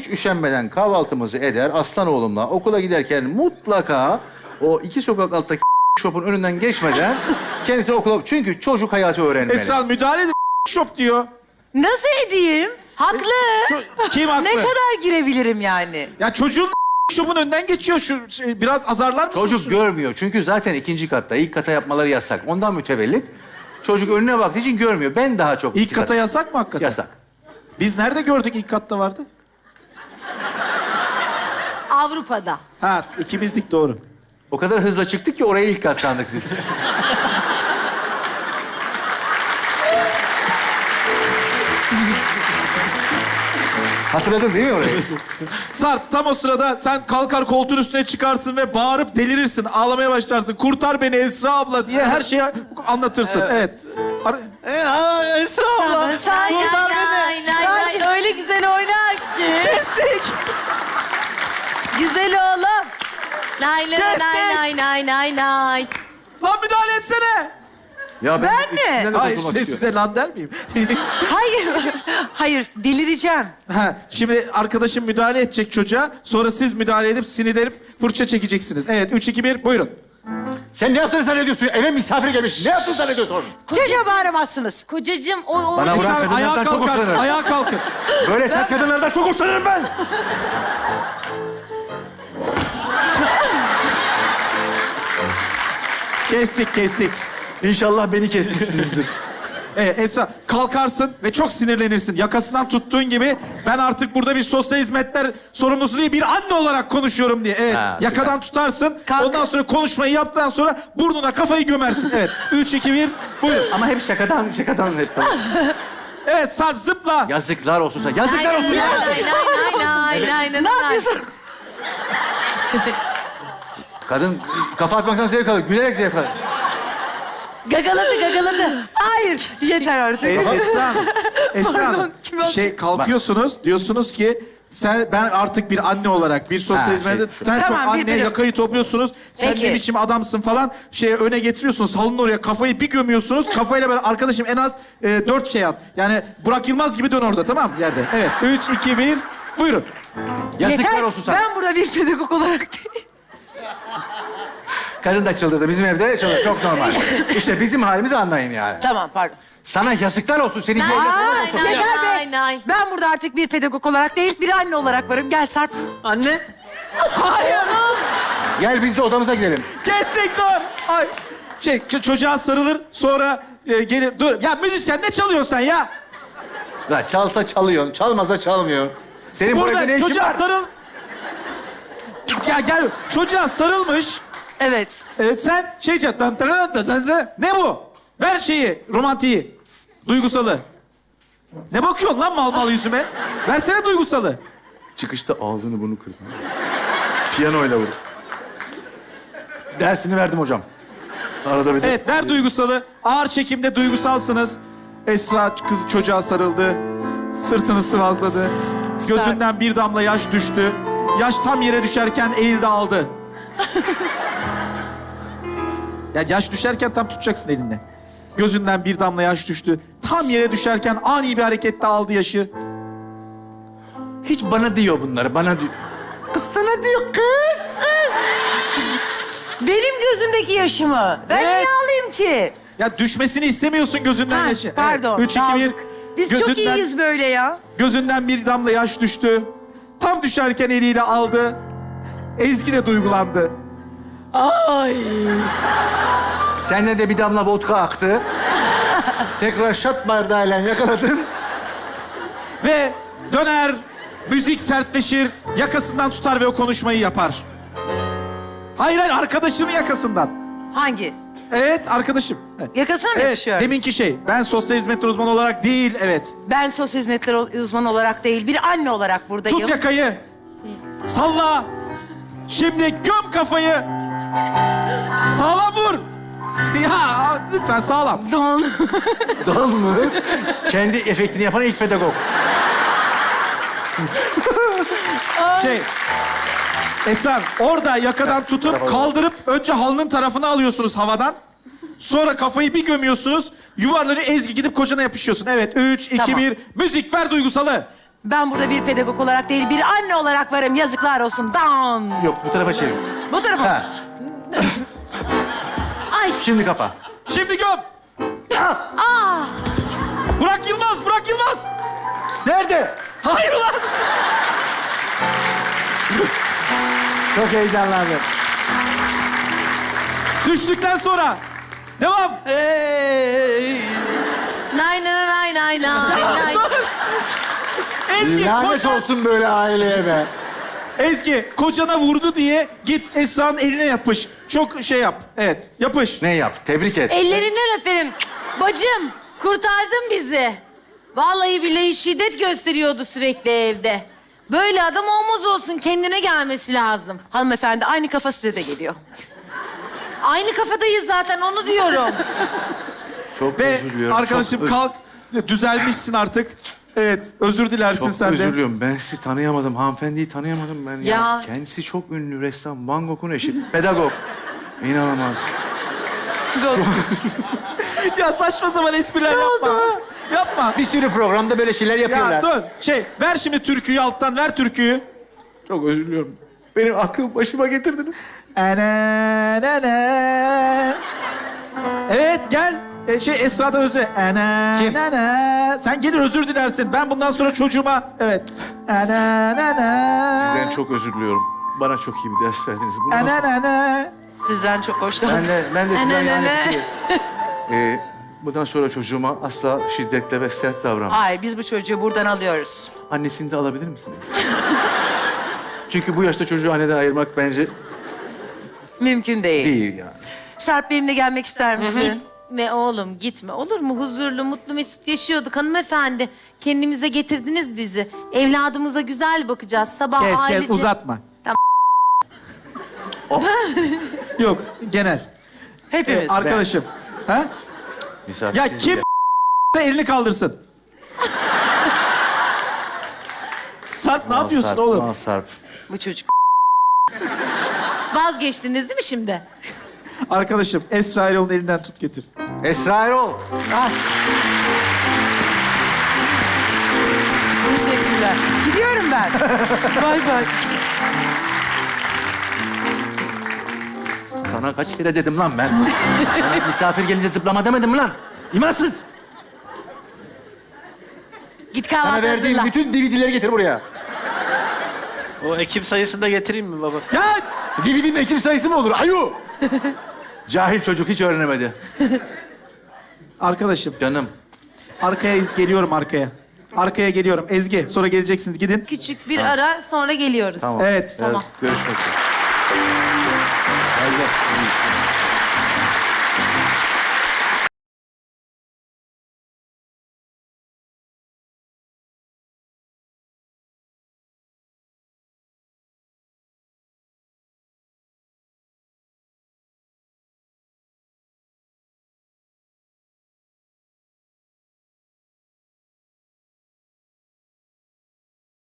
hiç üşenmeden kahvaltımızı eder. Aslan oğlumla okula giderken mutlaka o iki sokak alttaki şopun önünden geçmeden kendisi okula... Çünkü çocuk hayatı öğrenmeli. Esra Müdahale edin şop diyor. Nasıl edeyim? Haklı. Ço- kim haklı? Ne kadar girebilirim yani? Ya çocuğun şopun önünden geçiyor şu şey, biraz azarlar mısın? Çocuk görmüyor. Çünkü zaten ikinci katta. ilk kata yapmaları yasak. Ondan mütevellit. Çocuk önüne baktığı için görmüyor. Ben daha çok... İlk kata kat- yasak mı hakikaten? Yasak. Biz nerede gördük ilk katta vardı? Avrupa'da. Ha ikimizdik doğru. O kadar hızla çıktık ki oraya ilk kat sandık biz. Hatırladın değil mi orayı? Sarp tam o sırada sen kalkar koltuğun üstüne çıkarsın ve bağırıp delirirsin. Ağlamaya başlarsın. Kurtar beni Esra abla diye her şeyi anlatırsın. Evet. Ar- Esra abla. Ay, ay, ay, ay, ay, öyle güzel oynar ki. Kestik. Güzel oğlum. Nay nay Kestik. nay nay nay nay nay. Lan müdahale etsene. Ya Ben mi? ikisinden de Hayır istiyorum. size lan der miyim? Hayır. Hayır, delireceğim. ha, şimdi arkadaşım müdahale edecek çocuğa. Sonra siz müdahale edip sinirlenip fırça çekeceksiniz. Evet üç, iki, bir, buyurun. Sen ne yaptığını zannediyorsun? Eve misafir gelmiş. Ne yaptığını zannediyorsun? Çocuğa bağıramazsınız. Kocacığım o, o Bana vuran Esra, kadınlardan ayağa çok kalkarsın, hoşlanırım. ayağa kalkın. Böyle sert kadınlardan çok hoşlanırım ben. Kestik, kestik. İnşallah beni kesmişsinizdir. Evet Esra kalkarsın ve çok sinirlenirsin. Yakasından tuttuğun gibi ben artık burada bir sosyal hizmetler sorumlusu değil bir anne olarak konuşuyorum diye. Evet Ha, süper. yakadan tutarsın. Kalk. Ondan sonra konuşmayı yaptıktan sonra burnuna kafayı gömersin. Evet üç, iki, bir, buyurun. Ama hep şakadan, şakadan hep tamam. Evet Sarp zıpla. Yazıklar olsun sana. Yazıklar olsun. Nay nay nay nay Ne yapıyorsun? Kadın kafa atmaktan zevk alıyor. Gülerek zevk alıyor. Gagaladı gagaladı. Hayır. Yeter artık. E, Esra Hanım, Esra Pardon, Hanım, kim aldı? şey kalkıyorsunuz diyorsunuz ki sen ben artık bir anne olarak bir sosyal Ha, hizmette şey, çok Tamam, bir anneye bölüm. yakayı topluyorsunuz. Sen Peki. ne biçim adamsın falan şeye öne getiriyorsunuz. Salonun oraya kafayı bir gömüyorsunuz. Kafayla böyle arkadaşım en az e, dört şey at. Yani Burak Yılmaz gibi dön orada tamam mı yerde. Evet. Üç, iki, bir. Buyurun. Yazıklar Yeter. olsun sana. Ben burada bir pedagog olarak değil. Kadın da çıldırdı. Bizim evde çıldırdı. Çok normal. İşte bizim halimizi anlayın yani. Tamam, pardon. Sana yazıklar olsun. Seni yerine nay olsun. nay Yeter be. nay nay. Ben burada artık bir pedagog olarak değil, bir anne olarak varım. Gel Sarp. Anne. Hayır. Gel biz de odamıza gidelim. Kestik dur. Ay. Şey ç- çocuğa sarılır sonra e, gelir. Dur. Ya müzisyen ne çalıyorsun sen ya? La çalsa çalıyor, çalmasa çalmıyor. Senin bu evde ne Burada işin çocuğa var? sarıl. Gel gel. Çocuğa sarılmış. Evet. Evet sen şey dın. Ne bu? Ver şeyi, romantiği, duygusalı. Ne bakıyorsun lan mal mal yüzüme? Versene duygusalı. Çıkışta ağzını bunu kırdım. Piyanoyla vur. Dersini verdim hocam. Arada bir de... Evet ver duygusalı. Ağır çekimde duygusalsınız. Esra kız çocuğa sarıldı. Sırtını sıvazladı. Gözünden bir damla yaş düştü. Yaş tam yere düşerken eğildi aldı. Ya yaş düşerken tam tutacaksın elinle. Gözünden bir damla yaş düştü. Tam yere düşerken ani bir hareketle aldı yaşı. Hiç bana diyor bunları, bana diyor. Kız sana diyor kız. Benim gözümdeki yaşımı. Ben Evet. niye alayım ki? Ya düşmesini istemiyorsun gözünden Ha, yaşı. pardon. Evet. Üç, iki, bir. daldık. Biz çok Gözünden- iyiyiz böyle ya. Gözünden bir damla yaş düştü. Tam düşerken eliyle aldı. Ezgi de duygulandı. Ay. Senden de bir damla vodka aktı. Tekrar şat bardağıyla yakaladın. Ve döner, müzik sertleşir, yakasından tutar ve o konuşmayı yapar. Hayır hayır arkadaşımın yakasından. Hangi? Evet arkadaşım. Evet, Yakasına mı evet yapışıyor? deminki şey. Ben sosyal hizmetler uzmanı olarak değil evet. Ben sosyal hizmetler uzmanı olarak değil, bir anne olarak buradayım. Tut yakayı. Salla. Şimdi göm kafayı. Sağlam vur. Ya lütfen sağlam. Don. Don mu? Kendi efektini yapan ilk pedagog. Şey. Esen orada yakadan tutup kaldırıp önce halının tarafını alıyorsunuz havadan. Sonra kafayı bir gömüyorsunuz. Yuvarlanıyor Ezgi gidip kocana yapışıyorsun. Evet üç, iki, Tamam. bir. Müzik ver duygusalı. Ben burada bir pedagog olarak değil, bir anne olarak varım. Yazıklar olsun. Dan. Yok bu tarafa çevir. Tarafa. Ha. Ay. Şimdi kafa. Şimdi göm. Burak Yılmaz, Burak Yılmaz. Nerede? Hayır ulan. Çok heyecanlandım. Düştükten sonra. Devam. Nay nay nay nay nay nay. Ezgi, Lanet kocan- olsun böyle aileye be. Ezgi, kocana vurdu diye git Esra'nın eline yapış. Çok şey yap. Evet, yapış. Ne yap? Tebrik et. Ellerinden öperim. Bacım kurtardın bizi. Vallahi billahi şiddet gösteriyordu sürekli evde. Böyle adam olmaz olsun kendine gelmesi lazım. Hanımefendi aynı kafa size de geliyor. Aynı kafadayız zaten onu diyorum. Çok Ve özür diliyorum. arkadaşım çok kalk. Düzelmişsin artık. Evet, özür dilersin Çok sen özür de. diliyorum. Ben sizi tanıyamadım. Hanımefendiyi tanıyamadım ben ya. Ya. Kendisi çok ünlü ressam. Van Gogh'un eşi. Pedagog. İnanılmaz. Ya saçma sapan espriler yapma. Yapma. Bir sürü programda böyle şeyler yapıyorlar. Ya dur. Şey, ver şimdi türküyü alttan, ver türküyü. Çok özür diliyorum. Benim aklımı başıma getirdiniz. Ana, na, na. Evet, gel. E, şey, Esra'dan özür. Ana, Kim? na, na. Sen gelir özür dilersin. Ben bundan sonra çocuğuma... Evet. Ana, na, na. Sizden çok özür diliyorum. Bana çok iyi bir ders verdiniz. Ana, sonra- na, na. Sizden çok hoşlandım. Ben de, ben de sizden Ne, ne, yani Ee, bundan sonra çocuğuma asla şiddetle ve sert davranmam. Hayır, biz bu çocuğu buradan alıyoruz. Annesini de alabilir misiniz? Çünkü bu yaşta çocuğu anneden ayırmak bence Mümkün değil. değil yani. Sarp benimle gelmek ister misin? Gitme oğlum gitme. Olur mu? Huzurlu, mutlu, mesut yaşıyorduk hanımefendi. Kendimize getirdiniz bizi. Evladımıza güzel bakacağız. Sabah Kes, ailece... kes. Uzatma. Tamam. Yok, genel. Hepimiz. Arkadaşım. Ha? Misafir Ya siz kim elini kaldırsın. Sarp ne yapıyorsun Sarp, oğlum? Sarp. Bu çocuk. Vazgeçtiniz değil mi şimdi? Arkadaşım Esra Erol'un elinden tut getir. Esra Erol. Ah. Teşekkürler. Gidiyorum ben. bay bay. Sana kaç kere dedim lan ben? Sana misafir gelince zıplama demedim mi lan? İmansız. Git kahvaltı Sana verdiğim hazırla. bütün DVD'leri getir buraya. O ekip sayısını da getireyim mi baba? Ya DVD'nin ekip sayısı mı olur? Ayu! Cahil çocuk hiç öğrenemedi. arkadaşım Canım. arkaya geliyorum arkaya. Arkaya geliyorum. Ezgi sonra geleceksiniz gidin. Küçük bir ara sonra geliyoruz. Tamam. Evet. Biraz Tamam. Görüşmek üzere. Gel, gel.